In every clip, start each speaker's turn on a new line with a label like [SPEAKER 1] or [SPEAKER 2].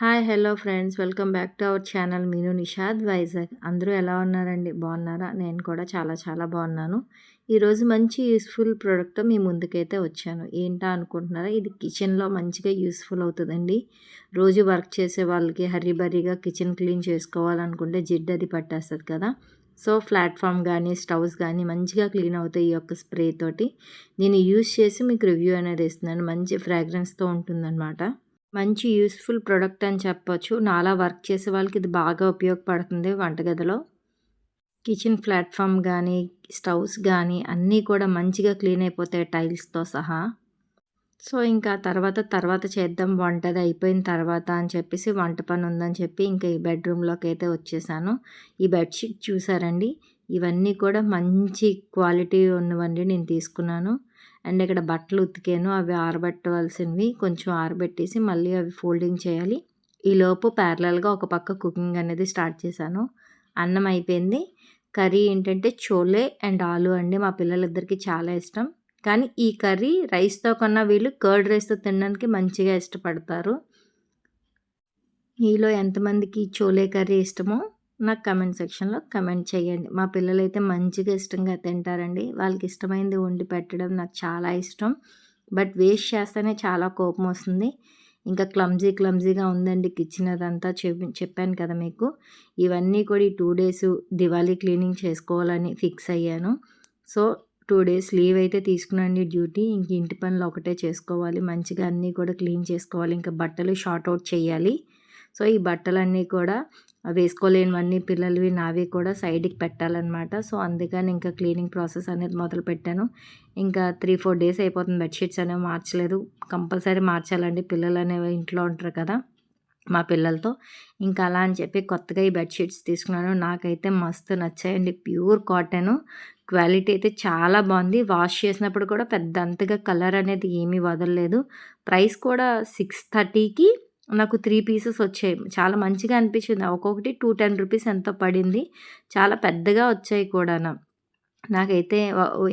[SPEAKER 1] Hi hello friends. Welcome back to our channel Meenu Nishad Vizag. అందరూ ఎలా ఉన్నారండి? బాగున్నారా? నేను కూడా చాలా చాలా బాగున్నాను. ఈరోజు మంచి యూస్ఫుల్ ప్రోడక్ట్ మీ ముందుకైతే వచ్చాను. ఏంటా అనుకుంటున్నారా? ఇది కిచెన్లో మంచిగా యూస్ఫుల్ అవుతుందండి. రోజు వర్క్ చేసే వాళ్ళకి హర్రీబరీగా కిచెన్ క్లీన్ చేసుకోవాలనుకుంటే జిడ్ అది పట్టేస్తుంది కదా. సో ప్లాట్ఫామ్ కానీ స్టవ్స్ కానీ మంచిగా క్లీన్ అవుతాయి ఈ యొక్క స్ప్రే తోటి. నేను యూస్ చేసి మీకు రివ్యూ అనేది ఇస్తున్నాను. మంచి ఫ్రాగ్రెన్స్తో ఉంటుందన్నమాట. మంచి యూస్ఫుల్ ప్రోడక్ట్ అని చెప్పొచ్చు. నాలా వర్క్ చేసే వాళ్ళకి ఇది బాగా ఉపయోగపడుతుంది వంటగదిలో. కిచెన్ ప్లాట్ఫామ్ కానీ స్టవ్స్ కానీ అన్నీ కూడా మంచిగా క్లీన్ అయిపోతాయి టైల్స్తో సహా. సో ఇంకా తర్వాత తర్వాత చేద్దాం వంటది అయిపోయిన తర్వాత అని చెప్పేసి వంట పని ఉందని చెప్పి ఇంకా ఈ బెడ్రూమ్లోకి అయితే వచ్చేసాను. ఈ బెడ్షీట్ చూసారండి? ఇవన్నీ కూడా మంచి క్వాలిటీ ఉన్నవండి నేను తీసుకున్నాను. అండ్ ఇక్కడ బట్టలు ఉతికాను అవి ఆరబెట్టవలసినవి కొంచెం ఆరబెట్టేసి మళ్ళీ అవి ఫోల్డింగ్ చేయాలి. ఈలోపు ప్యారలల్గా ఒక పక్క కుకింగ్ అనేది స్టార్ట్ చేశాను. అన్నం అయిపోయింది. కర్రీ ఏంటంటే చోలే అండ్ ఆలు అండి మా పిల్లలిద్దరికి చాలా ఇష్టం. కానీ ఈ కర్రీ రైస్తో కన్నా వీళ్ళు కర్డ్ రైస్తో తినడానికి మంచిగా ఇష్టపడతారు. మీలో ఎంతమందికి చోలే కర్రీ ఇష్టమో నాకు కమెంట్ సెక్షన్లో కమెంట్ చేయండి. మా పిల్లలు అయితే మంచిగా ఇష్టంగా తింటారండి. వాళ్ళకి ఇష్టమైంది వండి పెట్టడం నాకు చాలా ఇష్టం. బట్ వేస్ట్ చేస్తేనే చాలా కోపం వస్తుంది. ఇంకా క్లమ్జీ క్లమ్జీగా ఉందండి కిచెన్ అదంతా చెప్పి చెప్పాను కదా మీకు. ఇవన్నీ కూడా ఈ టూ డేస్ దివాళీ క్లీనింగ్ చేసుకోవాలని ఫిక్స్ అయ్యాను. సో టూ డేస్ లీవ్ అయితే తీసుకున్నాండి డ్యూటీ. ఇంక ఇంటి పనులు ఒకటే చేసుకోవాలి. మంచిగా అన్నీ కూడా క్లీన్ చేసుకోవాలి. ఇంకా బట్టలు షార్ట్ అవుట్ చేయాలి. సో ఈ బట్టలన్నీ కూడా వేసుకోలేనివన్నీ పిల్లలవి నావి కూడా సైడ్కి పెట్టాలన్నమాట. సో అందుకని ఇంకా క్లీనింగ్ ప్రాసెస్ అనేది మొదలు పెట్టాను. ఇంకా త్రీ ఫోర్ డేస్ అయిపోతుంది. బెడ్షీట్స్ అనేవి మార్చలేదు. కంపల్సరీ మార్చాలండి. పిల్లలు అనేవి ఇంట్లో ఉంటారు కదా మా పిల్లలతో. ఇంకా అలా అని చెప్పి కొత్తగా ఈ బెడ్షీట్స్ తీసుకున్నాను. నాకైతే మస్తు నచ్చాయండి. Pure cotton. క్వాలిటీ అయితే చాలా బాగుంది. వాష్ చేసినప్పుడు కూడా పెద్ద అంతగా కలర్ అనేది ఏమీ వదలలేదు. ప్రైస్ కూడా సిక్స్ థర్టీకి నాకు త్రీ పీసెస్ వచ్చాయి. చాలా మంచిగా అనిపించింది. ఒక్కొక్కటి టూ టెన్ రూపీస్ ఎంతో పడింది. చాలా పెద్దగా వచ్చాయి కూడా నాకైతే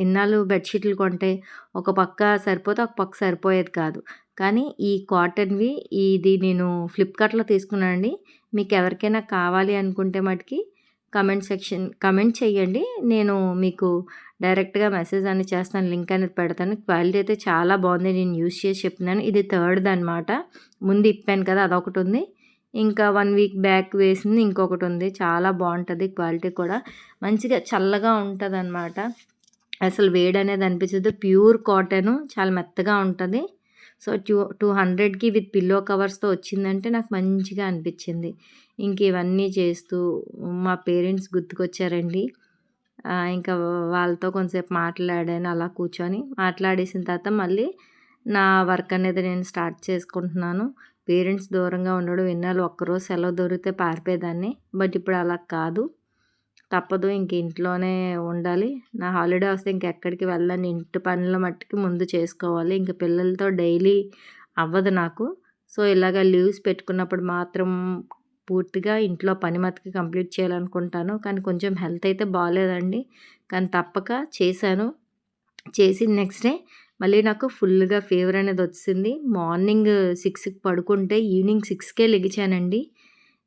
[SPEAKER 1] ఇన్నాళ్ళు బెడ్షీట్లు కొంటే ఒక పక్క సరిపోతే ఒక పక్క సరిపోయేది కాదు. కానీ ఈ కాటన్వి ఇది నేను ఫ్లిప్కార్ట్లో తీసుకున్నానండి. మీకు ఎవరికైనా కావాలి అనుకుంటే మటుకి కమెంట్ సెక్షన్ కమెంట్ చేయండి నేను మీకు డైరెక్ట్గా మెసేజ్ అని చేస్తాను లింక్ అనేది పెడతాను. క్వాలిటీ అయితే చాలా బాగుంది. నేను యూస్ చేసి చెప్తున్నాను. ఇది థర్డ్ అనమాట ముందు ఇప్పాను కదా అదొకటి ఉంది. ఇంకా వన్ వీక్ బ్యాక్ వేసింది ఇంకొకటి ఉంది. చాలా బాగుంటుంది క్వాలిటీ కూడా. మంచిగా చల్లగా ఉంటుంది అనమాట అసలు వేడి అనేది అనిపించదు. ప్యూర్ కాటన్ చాలా మెత్తగా ఉంటుంది. సో టూ టూ హండ్రెడ్కి విత్ పిల్లో కవర్స్తో వచ్చిందంటే నాకు మంచిగా అనిపించింది. ఇంక ఇవన్నీ చేస్తూ మా పేరెంట్స్ గుర్తుకొచ్చారండి. ఇంకా వాళ్ళతో కొంతసేపు మాట్లాడాను అలా కూర్చొని మాట్లాడేసిన తర్వాత మళ్ళీ నా వర్క్ అనేది నేను స్టార్ట్ చేసుకుంటున్నాను. పేరెంట్స్ దూరంగా ఉండడం విన్నాళ్ళు ఒక్కరోజు సెలవు దొరికితే పారిపోయేదాన్ని. బట్ ఇప్పుడు అలా కాదు. తప్పదు ఇంక ఇంట్లోనే ఉండాలి. నా హాలిడే వస్తే ఇంకెక్కడికి వెళ్ళాను ఇంటి పనుల మట్టుకి ముందు చేసుకోవాలి. ఇంక పిల్లలతో డైలీ అవ్వదు నాకు. సో ఇలాగ లీవ్స్ పెట్టుకున్నప్పుడు మాత్రం పూర్తిగా ఇంట్లో పని మతికి కంప్లీట్ చేయాలనుకుంటాను. కానీ కొంచెం హెల్త్ అయితే బాగాలేదండి కానీ తప్పక చేశాను. చేసి నెక్స్ట్ డే మళ్ళీ నాకు ఫుల్గా ఫీవర్ అనేది వచ్చింది. మార్నింగ్ సిక్స్కి పడుకుంటే ఈవినింగ్ సిక్స్కే లెగిచానండి.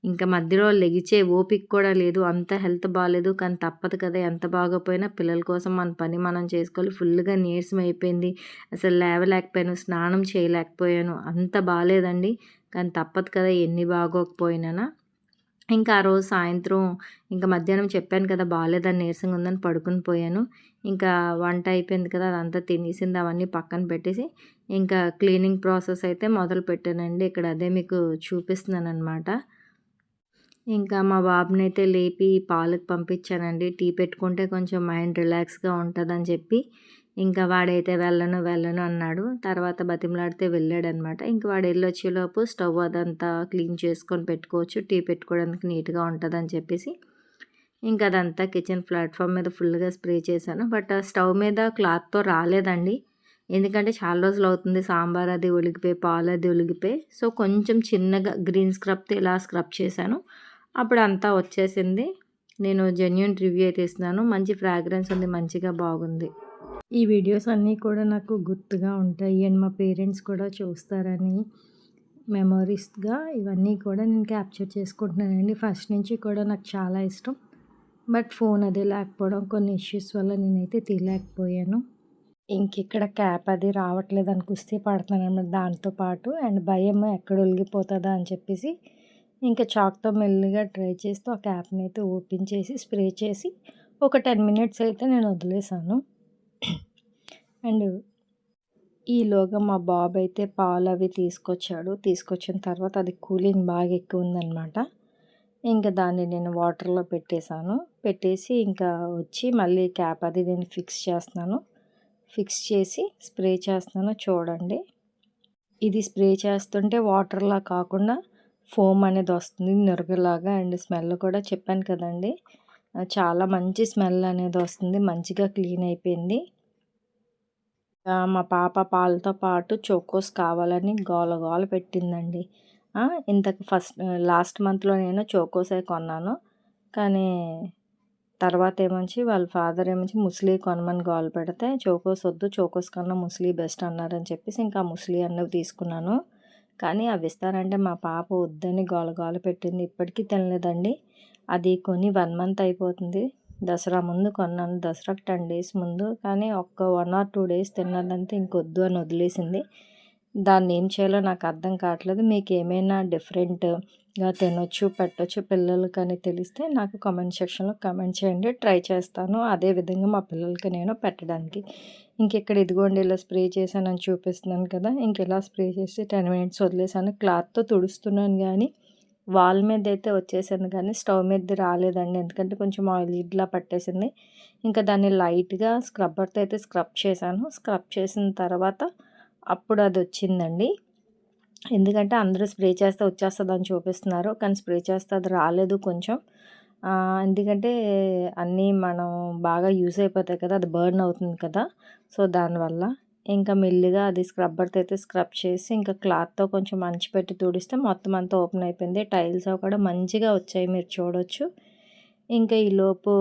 [SPEAKER 1] ఇంకా మధ్యలో లెగిచే ఓపిక కూడా లేదు. అంత హెల్త్ బాగాలేదు కానీ తప్పదు కదా ఎంత బాగోపోయినా పిల్లల కోసం మన పని మనం చేసుకోవాలి. ఫుల్గా నీరసం అయిపోయింది. అసలు లేవలేకపోయాను స్నానం చేయలేకపోయాను. అంత బాగాలేదండి కానీ తప్పదు కదా ఎన్ని బాగోకపోయినా ఇంకా ఆ రోజు సాయంత్రం ఇంకా మధ్యాహ్నం చెప్పాను కదా బాగాలేదని నీరసంగా ఉందని పడుకుని పోయాను. ఇంకా వంట అయిపోయింది కదా అదంతా తినేసింది. అవన్నీ పక్కన పెట్టేసి ఇంకా క్లీనింగ్ ప్రాసెస్ అయితే మొదలు పెట్టానండి ఇక్కడ అదే మీకు చూపిస్తున్నాను అనమాట ఇంకా మా బాబుని అయితే లేపి పాలకు పంపించానండి. టీ పెట్టుకుంటే కొంచెం మైండ్ రిలాక్స్గా ఉంటుందని చెప్పి ఇంకా వాడైతే వెళ్ళను వెళ్ళను అన్నాడు. తర్వాత బతిమలాడితే వెళ్ళాడనమాట. ఇంకా వాడు వెళ్ళొచ్చేలోపు స్టవ్ అదంతా క్లీన్ చేసుకొని పెట్టుకోవచ్చు. టీ పెట్టుకోవడానికి నీట్గా ఉంటుందని చెప్పేసి ఇంకా అదంతా కిచెన్ ప్లాట్ఫామ్ మీద ఫుల్గా స్ప్రే చేశాను. బట్ స్టవ్ మీద క్లాత్తో రాలేదండి. ఎందుకంటే చాలా రోజులు అవుతుంది సాంబార్ అది ఒలిగిపోయి పాలు అది ఒలిగిపోయి సో కొంచెం చిన్నగా గ్రీన్ స్క్రబ్తో ఇలా స్క్రబ్ చేశాను. అప్పుడు అంతా వచ్చేసింది. నేను జెన్యున్ రివ్యూ అయితే ఇస్తున్నాను మంచి ఫ్రాగ్రెన్స్ ఉంది మంచిగా బాగుంది. ఈ వీడియోస్ అన్నీ కూడా నాకు గుర్తుగా ఉంటాయి. అండ్ మా పేరెంట్స్ కూడా చూస్తారని మెమోరీస్గా ఇవన్నీ కూడా నేను క్యాప్చర్ చేసుకుంటున్నానండి. ఫస్ట్ నుంచి కూడా నాకు చాలా ఇష్టం. బట్ ఫోన్ అది లేకపోవడం కొన్ని ఇష్యూస్ వల్ల నేనైతే తీయలేకపోయాను. ఇంకెక్కడ క్యాప్ అది రావట్లేదు అని కుస్తీ పడుతున్నాను అనమాట దాంతో పాటు అండ్ భయం ఎక్కడ ఒలిగిపోతుందా అని చెప్పేసి ఇంకా చాక్తో మెల్లిగా ట్రై చేస్తూ ఆ క్యాప్ని అయితే ఓపెన్ చేసి స్ప్రే చేసి ఒక టెన్ మినిట్స్ అయితే నేను వదిలేసాను అండ్ ఈలోగా మా బాబు అయితే పాలు అవి తీసుకొచ్చాడు. తీసుకొచ్చిన తర్వాత అది కూలింగ్ బాగా ఎక్కువ ఉందన్నమాట. ఇంకా దాన్ని నేను వాటర్లో పెట్టేశాను. పెట్టేసి ఇంకా వచ్చి మళ్ళీ క్యాప్ అది నేను ఫిక్స్ చేస్తున్నాను. ఫిక్స్ చేసి స్ప్రే చేస్తున్నాను. చూడండి. ఇది స్ప్రే చేస్తుంటే వాటర్లా కాకుండా ఫోమ్ అనేది వస్తుంది నురగలాగా అండ్ స్మెల్ కూడా చెప్పాను కదండి. చాలా మంచి స్మెల్ అనేది వస్తుంది. మంచిగా క్లీన్ అయిపోయింది. మా పాప పాలతో పాటు చోకోస్ కావాలని గోల గోల పెట్టిందండి ఇంతకు ఫస్ట్ లాస్ట్ మంత్లో నేను చోకోసే కొన్నాను. కానీ తర్వాత ఏమొచ్చి వాళ్ళ ఫాదర్ ఏమొచ్చి ముస్లీ కొనమని గోల పెడితే చోకోస్ వద్దు చోకోస్ కన్నా ముస్లీ బెస్ట్ అన్నారని చెప్పేసి ఇంకా ముస్లీ అన్నవి తీసుకున్నాను. కానీ అవి ఇస్తారంటే మా పాప వద్దని గోల గోల పెట్టింది. ఇప్పటికీ తినలేదండి. అది కొని వన్ మంత్ అయిపోతుంది. దసరా ముందు కొన్నాను. దసరాకి టెన్ డేస్ ముందు కానీ ఒక్క వన్ ఆర్ టూ డేస్ తిన్నదంతా ఇంకొద్దు అని వదిలేసింది. దాన్ని ఏం చేయాలో నాకు అర్థం కావట్లేదు. మీకు ఏమైనా డిఫరెంట్గా తినొచ్చు పెట్టొచ్చు పిల్లలకి అని తెలిస్తే నాకు కామెంట్ సెక్షన్లో కామెంట్ చేయండి. ట్రై చేస్తాను. అదే విధంగా మా పిల్లలకి నేను పెట్టడానికి. ఇంకెక్కడ ఇదిగోండి ఇలా స్ప్రే చేశానని చూపిస్తున్నాను కదా! ఇంక ఇలా స్ప్రే చేసి టెన్ మినిట్స్ వదిలేసాను క్లాత్తో తుడుస్తున్నాను కానీ వాల్ మీద అయితే వచ్చేసింది కానీ స్టవ్ మీద రాలేదండి. ఎందుకంటే కొంచెం ఆయిల్ ఇట్లా పట్టేసింది. ఇంకా దాన్ని లైట్గా స్క్రబ్బర్తో అయితే స్క్రబ్ చేశాను. స్క్రబ్ చేసిన తర్వాత అప్పుడు అది వచ్చిందండి ఎందుకంటే అందరూ స్ప్రే చేస్తే వచ్చేస్తుంది అని చూపిస్తున్నారు. కానీ స్ప్రే చేస్తే అది రాలేదు కొంచెం. ఎందుకంటే అన్నీ మనం బాగా యూస్ అయిపోతాయి కదా అది బర్న్ అవుతుంది కదా. సో దానివల్ల ఇంకా మెల్లిగా అది స్క్రబ్బర్తో అయితే స్క్రబ్ చేసి ఇంకా క్లాత్తో కొంచెం మంచి పెట్టి తుడిస్తే మొత్తం అంతా ఓపెన్ అయిపోయింది. టైల్స్ కూడా మంచిగా వచ్చాయి మీరు చూడొచ్చు. ఇంకా ఈలోపు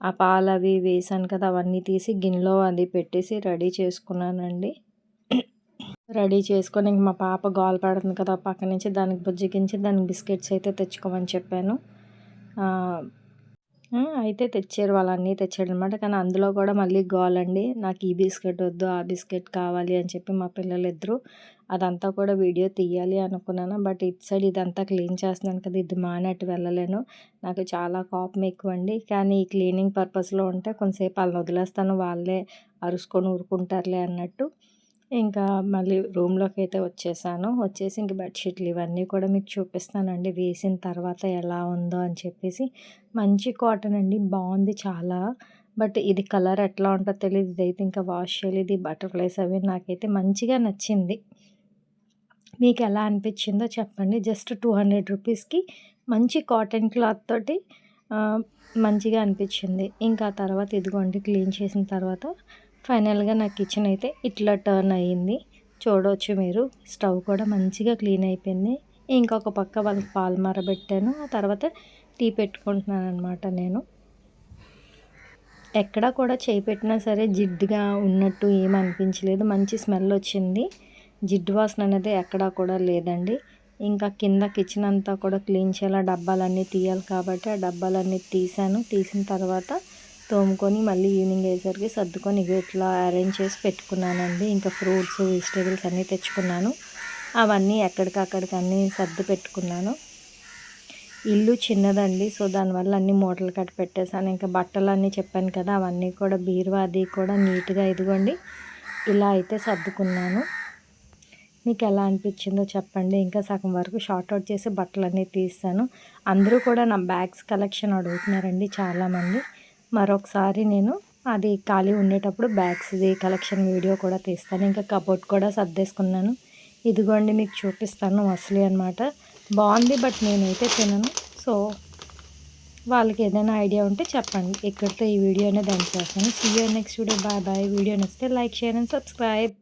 [SPEAKER 1] ఆ పాలు అవి వేసాను కదా అవన్నీ తీసి గిన్నెలో అది పెట్టేసి రెడీ చేసుకున్నానండి. రెడీ చేసుకొని ఇంక మా పాప గోల పెడుతుంది కదా పక్క నుంచి దానికి బుజ్జిగించి దానికి బిస్కెట్స్ అయితే తెచ్చుకోమని చెప్పాను. అయితే తెచ్చారు వాళ్ళన్నీ తెచ్చాడు అనమాట కానీ అందులో కూడా మళ్ళీ గోలండి నాకు ఈ బిస్కెట్ వద్దు ఆ బిస్కెట్ కావాలి అని చెప్పి మా పిల్లలు ఇద్దరు అదంతా కూడా వీడియో తీయాలి అనుకున్నాను. బట్ ఇటు సైడ్ ఇదంతా క్లీన్ చేస్తున్నాను కదా ఇది మానట్టు వెళ్ళలేను. నాకు చాలా కోపం ఎక్కువ అండి కానీ ఈ క్లీనింగ్ పర్పస్లో ఉంటే కొంతసేపు వాళ్ళని వదిలేస్తాను వాళ్ళే అరుసుకొని ఊరుకుంటారులే అన్నట్టు. ఇంకా మళ్ళీ రూమ్లోకి అయితే వచ్చేసాను. వచ్చేసి ఇంక బెడ్షీట్లు ఇవన్నీ కూడా మీకు చూపిస్తానండి. వేసిన తర్వాత ఎలా ఉందో అని చెప్పేసి. మంచి కాటన్ అండి. బాగుంది చాలా. బట్ ఇది కలర్ ఎట్లా ఉంటుందో తెలియదు ఇదైతే ఇంకా వాష్ చేయలేదు. బటర్ఫ్లైస్ అవి నాకైతే మంచిగా నచ్చింది. మీకు ఎలా అనిపించిందో చెప్పండి. జస్ట్ టూ హండ్రెడ్ రూపీస్కి మంచి కాటన్ క్లాత్ తోటి మంచిగా అనిపించింది. ఇంకా తర్వాత ఇదిగోండి క్లీన్ చేసిన తర్వాత ఫైనల్గా నా కిచెన్ అయితే ఇట్లా టర్న్ అయ్యింది. చూడవచ్చు మీరు. స్టవ్ కూడా మంచిగా క్లీన్ అయిపోయింది. ఇంకొక పక్క వాళ్ళకి పాలు మరబెట్టాను. ఆ తర్వాత టీ పెట్టుకుంటున్నాను అనమాట నేను. ఎక్కడ కూడా చేయి పెట్టినా సరే జిడ్డుగా ఉన్నట్టు ఏమనిపించలేదు అనిపించలేదు. మంచి స్మెల్ వచ్చింది. జిడ్డు వాసన అనేది ఎక్కడా కూడా లేదండి. ఇంకా కింద కిచెన్ అంతా కూడా క్లీన్ చేయాలి. డబ్బాలన్నీ తీయాలి కాబట్టి ఆ డబ్బాలన్నీ తీసాను. తీసిన తర్వాత తోముకొని మళ్ళీ ఈవినింగ్ అయ్యేసరికి సర్దుకొని ఇట్లా అరేంజ్ చేసి పెట్టుకున్నానండి. ఇంకా ఫ్రూట్స్ వెజిటేబుల్స్ అన్నీ తెచ్చుకున్నాను. అవన్నీ ఎక్కడికక్కడికి అన్నీ సర్ది పెట్టుకున్నాను. ఇల్లు చిన్నదండి సో దానివల్ల అన్ని మూటలు కట్టి పెట్టేశాను. ఇంకా బట్టలు అన్నీ చెప్పాను కదా అవన్నీ కూడా బీరువా అది కూడా నీట్గా ఇదిగోండి ఇలా అయితే సర్దుకున్నాను. మీకు ఎలా అనిపించిందో చెప్పండి. ఇంకా సగం వరకు షార్ట్ అవుట్ చేసి బట్టలన్నీ తీస్తాను. అందరూ కూడా నా బ్యాగ్స్ కలెక్షన్ అడుగుతున్నారండి చాలామంది. మరొకసారి నేను అది ఖాళీ ఉండేటప్పుడు బ్యాగ్స్ది కలెక్షన్ వీడియో కూడా తీస్తాను. ఇంకా కబోర్డ్ కూడా సర్దేసుకున్నాను. ఇదిగోండి మీకు చూపిస్తాను అసలు అనమాట బాగుంది బట్ నేనైతే తినను. సో వాళ్ళకి ఏదైనా ఐడియా ఉంటే చెప్పండి. ఇక్కడితో ఈ వీడియో అనేది ఎండ్ చేస్తాను. See you next video bye bye video నచ్చితే లైక్ షేర్ అండ్ సబ్స్క్రైబ్.